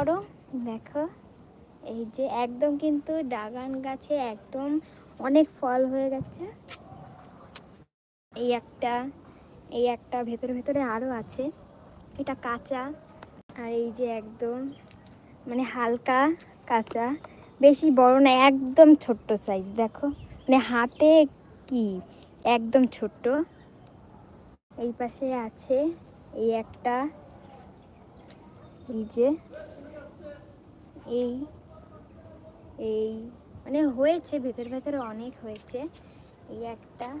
বড় দেখো, এই যে একদম কিন্তু ডাগান গাছে একদম অনেক ফল হয়ে গেছে। এই একটা এই একটা ভেতরে ভেতরে আরও আছে। এটা কাঁচা, আর এই যে একদম মানে হালকা কাঁচা। বেশি বড় না, একদম ছোট্ট সাইজ দেখো। মানে হাতে কি? একদম ছোট্ট। এই পাশে আছে এই একটা, এই যে এই এই মানে হয়েছে, ভেতর ভেতরে অনেক হয়েছে। এই একটা।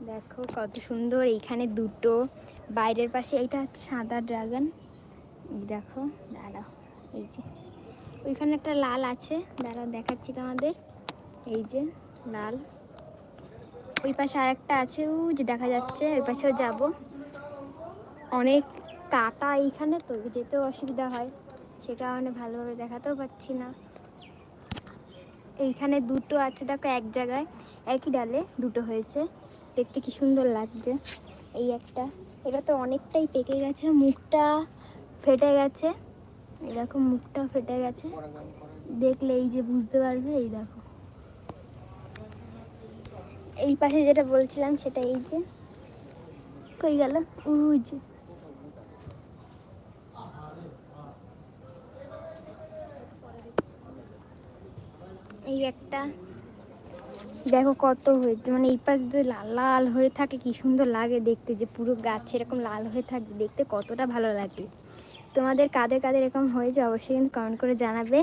দেখো কত সুন্দর, এইখানে দুটো। বাইরের পাশে এইটা সাদা ড্রাগন। দেখো, দাঁড়াও, এই যে। ওইখানে একটা লাল আছে, দাঁড়াও, দেখাচ্ছি তোমাদের। এই যে, লাল। ওই পাশে আর একটা আছে, ও যে দেখা যাচ্ছে, ওই পাশেও যাব। অনেক কাটা এইখানে তো, যেতেও অসুবিধা হয়। সে কারণে ভালোভাবে দেখাতেও পাচ্ছি না। এইখানে দুটো আছে, দেখো এক জায়গায়, একই ডালে দুটো হয়েছে। দেখতে কি সুন্দর লাগছে এই একটা। এটা তো অনেকটাই পেকে গেছে, মুখটা ফেটে গেছে। এরকম মুখটা ফেটে গেছে। দেখলে এই যে বুঝতে পারবে, এই দেখো। এই পাশে যেটা বলছিলাম, সেটা এই যে, কই গেল? ওই এই একটা। দেখো কত হয়েছে মানে এই পাশ দিয়ে লাল লাল হয়ে থাকে, কি সুন্দর লাগে দেখতে যে পুরো গাছ এরকম লাল হয়ে থাকে দেখতে কতটা ভালো লাগে। তোমাদের কাদের কাদের এরকম হয়েছে অবশ্যই কিন্তু কমেন্ট করে জানাবে।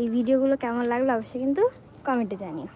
এই ভিডিওগুলো কেমন লাগল অবশ্যই কিন্তু কমেন্টে জানিও।